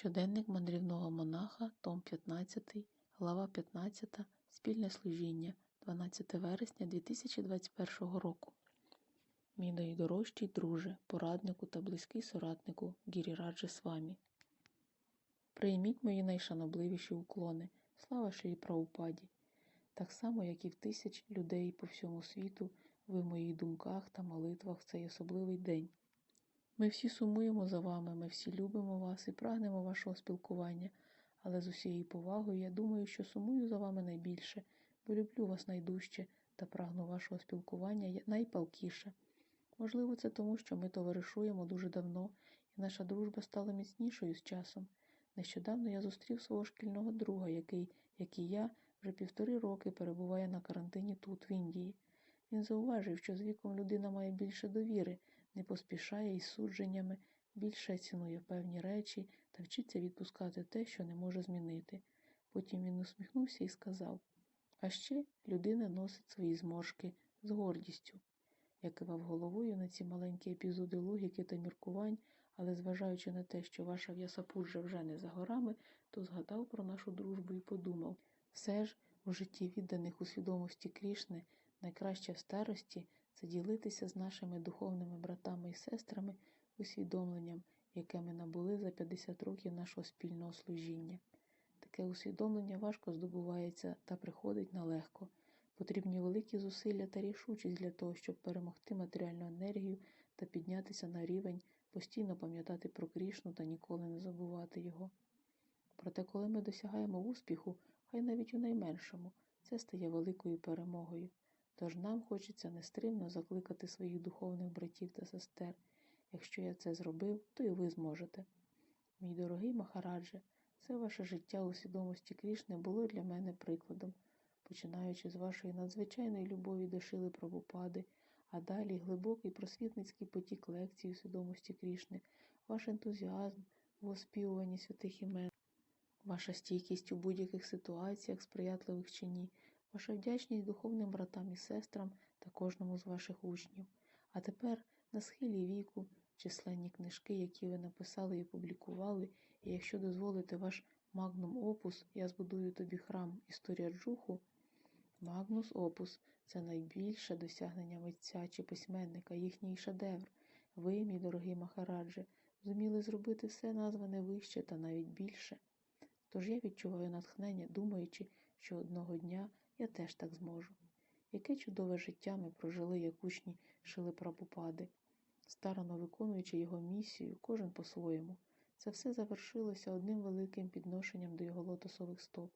Щоденник мандрівного монаха, том 15, глава 15, спільне служіння, 12 вересня 2021 року. Мій найдорожчий друже, пораднику та близький соратнику Гіріраджі Свамі. Прийміть мої найшанобливіші уклони, слава Шрі Праупаді. Так само, як і в тисяч людей по всьому світу, ви в моїх думках та молитвах в цей особливий день. Ми всі сумуємо за вами, ми всі любимо вас і прагнемо вашого спілкування, але з усією повагою я думаю, що сумую за вами найбільше, бо люблю вас найдужче та прагну вашого спілкування найпалкіше. Можливо, це тому, що ми товаришуємо дуже давно, і наша дружба стала міцнішою з часом. Нещодавно я зустрів свого шкільного друга, який, як і я, вже півтори роки перебуває на карантині тут, в Індії. Він зауважив, що з віком людина має більше довіри, не поспішає із судженнями, більше цінує певні речі та вчиться відпускати те, що не може змінити. Потім він усміхнувся і сказав: А ще людина носить свої зморшки з гордістю. Я кивав головою на ці маленькі епізоди логіки та міркувань, але зважаючи на те, що ваша в'ясапуджа вже не за горами, то згадав про нашу дружбу і подумав все ж у житті відданих у свідомості Крішни найкраще в старості це ділитися з нашими духовними братами і сестрами усвідомленням, яке ми набули за 50 років нашого спільного служіння. Таке усвідомлення важко здобувається та приходить нелегко. Потрібні великі зусилля та рішучість для того, щоб перемогти матеріальну енергію та піднятися на рівень, постійно пам'ятати про Крішну та ніколи не забувати його. Проте, коли ми досягаємо успіху, хай навіть у найменшому, це стає великою перемогою. Тож нам хочеться нестримно закликати своїх духовних братів та сестер. Якщо я це зробив, то і ви зможете. Мій дорогий Махарадже, все ваше життя у свідомості Крішни було для мене прикладом, починаючи з вашої надзвичайної любові до Шили Прабхупади, а далі глибокий просвітницький потік лекцій у свідомості Крішни, ваш ентузіазм в оспівуванні святих імен, ваша стійкість у будь-яких ситуаціях, сприятливих чи ні, ваша вдячність духовним братам і сестрам та кожному з ваших учнів. А тепер на схилі віку численні книжки, які ви написали і опублікували, і якщо дозволите ваш магнум опус, я збудую тобі храм Історія Джуху. Магнус опус це найбільше досягнення митця чи письменника, їхній шедевр. Ви, мій дорогий Махарадже, зуміли зробити все назване вище та навіть більше. Тож я відчуваю натхнення, думаючи, що одного дня я теж так зможу. Яке чудове життя ми прожили, як учні Шили Прабхупади, старано виконуючи його місію, кожен по-своєму. Це все завершилося одним великим підношенням до його лотосових стоп.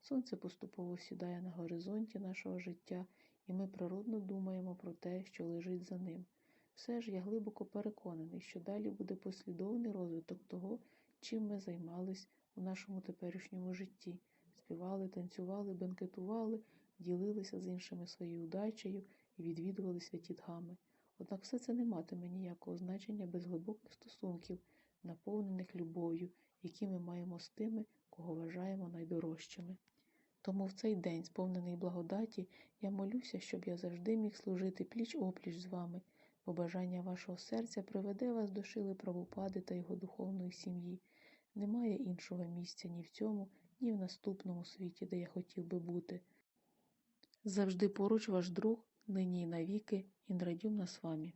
Сонце поступово сідає на горизонті нашого життя, і ми природно думаємо про те, що лежить за ним. Все ж я глибоко переконаний, що далі буде послідовний розвиток того, чим ми займались у нашому теперішньому житті. Співали, танцювали, бенкетували, ділилися з іншими своєю удачею і відвідували святі дгами. Однак все це не матиме ніякого значення без глибоких стосунків, наповнених любов'ю, які ми маємо з тими, кого вважаємо найдорожчими. Тому в цей день, сповнений благодаті, я молюся, щоб я завжди міг служити пліч опліч з вами. Побажання вашого серця приведе вас до шили правопади та його духовної сім'ї. Немає іншого місця ні в цьому, ні в наступному світі, де я хотів би бути. Завжди поруч ваш друг, нині і навіки, Індрадюмна з вами.